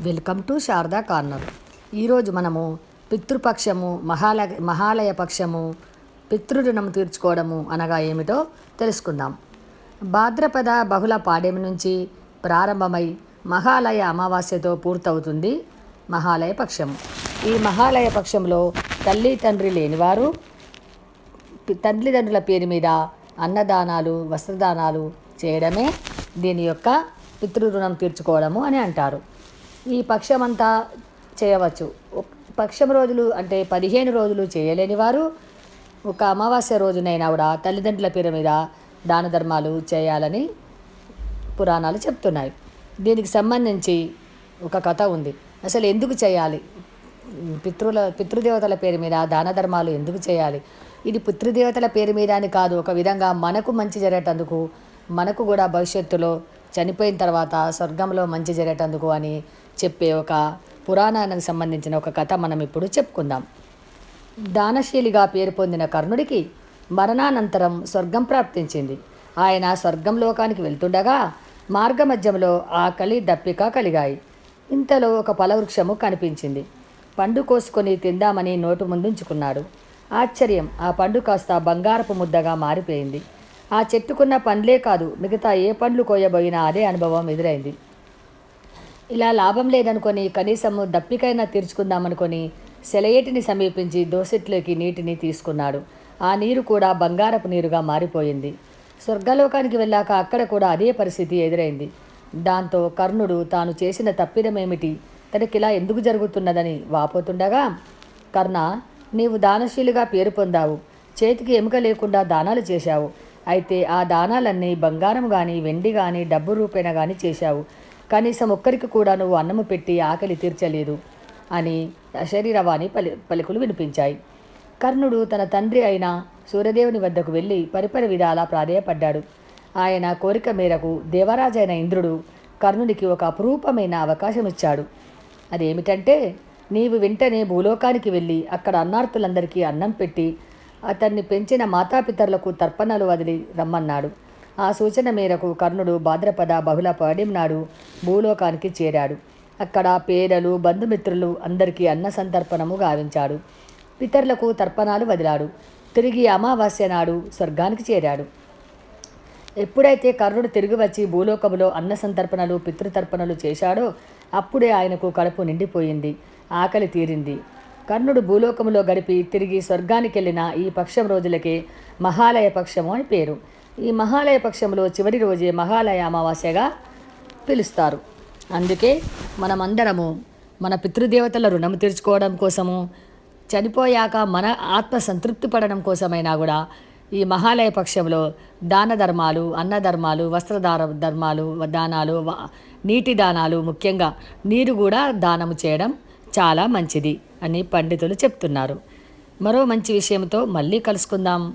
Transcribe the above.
Welcome to Sharada corner. ఈరోజు మనము పితృపక్షము మహాలయ మహాలయ పక్షము పితృరుణం తీర్చుకోవడము అనగా ఏమిటో తెలుసుకుందాం. భాద్రపద బహుళ పాడ్యమి నుంచి ప్రారంభమై మహాలయ అమావాస్యతో పూర్తవుతుంది మహాలయ పక్షము ఈ మహాలయ పక్షంలో తల్లి తండ్రి లేనివారు తల్లిదండ్రుల పేరు మీద అన్నదానాలు వస్త్రదానాలు చేయడమే దీని యొక్క పితృరుణం తీర్చుకోవడము అని అంటారు. ఈ పక్షమంతా చేయవచ్చు. పక్షం రోజులు అంటే పదిహేను రోజులు చేయలేని వారు ఒక అమావాస్య రోజునైనా కూడా తల్లిదండ్రుల పేరు మీద దాన ధర్మాలు చేయాలని పురాణాలు చెప్తున్నాయి. దీనికి సంబంధించి ఒక కథ ఉంది. అసలు ఎందుకు చేయాలి? పితృల పితృదేవతల పేరు మీద దాన ధర్మాలు ఎందుకు చేయాలి? ఇది పితృదేవతల పేరు మీద అని కాదు ఒక విధంగా మనకు మంచి జరిగేటందుకు మనకు కూడా భవిష్యత్తులో చనిపోయిన తర్వాత స్వర్గంలో మంచి జరిగేటందుకు అని చెప్పే ఒక పురాణానికి సంబంధించిన ఒక కథ మనం ఇప్పుడు చెప్పుకుందాం. దానశీలిగా పేరు పొందిన కర్ణుడికి మరణానంతరం స్వర్గం ప్రాప్తించింది. ఆయన స్వర్గం లోకానికి వెళ్తుండగా మార్గమధ్యంలో ఆకలి దప్పిక కలిగాయి. ఇంతలో ఒక ఫలవృక్షము కనిపించింది. పండు కోసుకొని తిందామని నోటు ముందుంచుకున్నాడు. ఆశ్చర్యం ఆ పండు కాస్త బంగారపు ముద్దగా మారిపోయింది. ఆ చెట్టుకున్న పండ్లే కాదు మిగతా ఏ పండ్లు కోయబోయినా అదే అనుభవం ఎదురైంది. ఇలా లాభం లేదనుకొని కనీసం దప్పికైనా తీర్చుకుందామనుకొని సెలయేటిని సమీపించి దోసెట్లోకి నీటిని తీసుకున్నాడు. ఆ నీరు కూడా బంగారపు నీరుగా మారిపోయింది. స్వర్గలోకానికి వెళ్ళాక అక్కడ కూడా అదే పరిస్థితి ఎదురైంది. దాంతో కర్ణుడు తాను చేసిన తప్పిదమేమిటి? తనకిలా ఎందుకు జరుగుతున్నదని వాపోతుండగా కర్ణ నీవు దానశీలుగా పేరు పొందావు. చేతికి ఎముక లేకుండా దానాలు చేశావు. అయితే ఆ దానాలన్నీ బంగారం కానీ వెండి కానీ డబ్బు రూపేణ కానీ చేశావు. కనీసం ఒక్కరికి కూడా నువ్వు అన్నము పెట్టి ఆకలి తీర్చలేదు అని శరీరవాణి పలి పలుకులు వినిపించాయి. కర్ణుడు తన తండ్రి అయిన సూర్యదేవుని వద్దకు వెళ్ళి పరిపరి విధాలా ప్రాధేయపడ్డాడు. ఆయన కోరిక మేరకు దేవరాజైన ఇంద్రుడు కర్ణుడికి ఒక అపురూపమైన అవకాశం ఇచ్చాడు అదేమిటంటే నీవు వెంటనే భూలోకానికి వెళ్ళి అక్కడ అన్నార్థులందరికీ అన్నం పెట్టి అతన్ని పెంచిన మాతాపితరులకు తర్పణలు వదిలి రమ్మన్నాడు. ఆ సూచన మేరకు కర్ణుడు భాద్రపద బహుళ పాడ్యం నాడు భూలోకానికి చేరాడు. అక్కడ పేదలు బంధుమిత్రులు అందరికీ అన్న సంతర్పణము గావించాడు. పితరులకు తర్పణాలు వదిలాడు. తిరిగి అమావాస్య నాడు స్వర్గానికి చేరాడు. ఎప్పుడైతే కర్ణుడు తిరిగి వచ్చి భూలోకములో అన్న సంతర్పణలు పితృతర్పణలు చేశాడో అప్పుడే ఆయనకు కడుపు నిండిపోయింది ఆకలి తీరింది. కర్ణుడు భూలోకములో గడిపి తిరిగి స్వర్గానికి వెళ్ళిన ఈ పక్షం రోజులకే మహాలయ పక్షము అని పేరు. ఈ మహాలయ పక్షంలో చివరి రోజే మహాలయ అమావాస్యగా పిలుస్తారు. అందుకే మనమందరము మన పితృదేవతల రుణం తీర్చుకోవడం కోసము చనిపోయాక మన ఆత్మ సంతృప్తి పడడం కోసమైనా కూడా ఈ మహాలయ పక్షంలో దాన ధర్మాలు అన్న ధర్మాలు వస్త్రదార ధర్మాలు దానాలు నీటి దానాలు ముఖ్యంగా నీరు కూడా దానము చేయడం చాలా మంచిది అని పండితులు చెప్తున్నారు. మరో మంచి విషయంతో మళ్ళీ కలుసుకుందాం.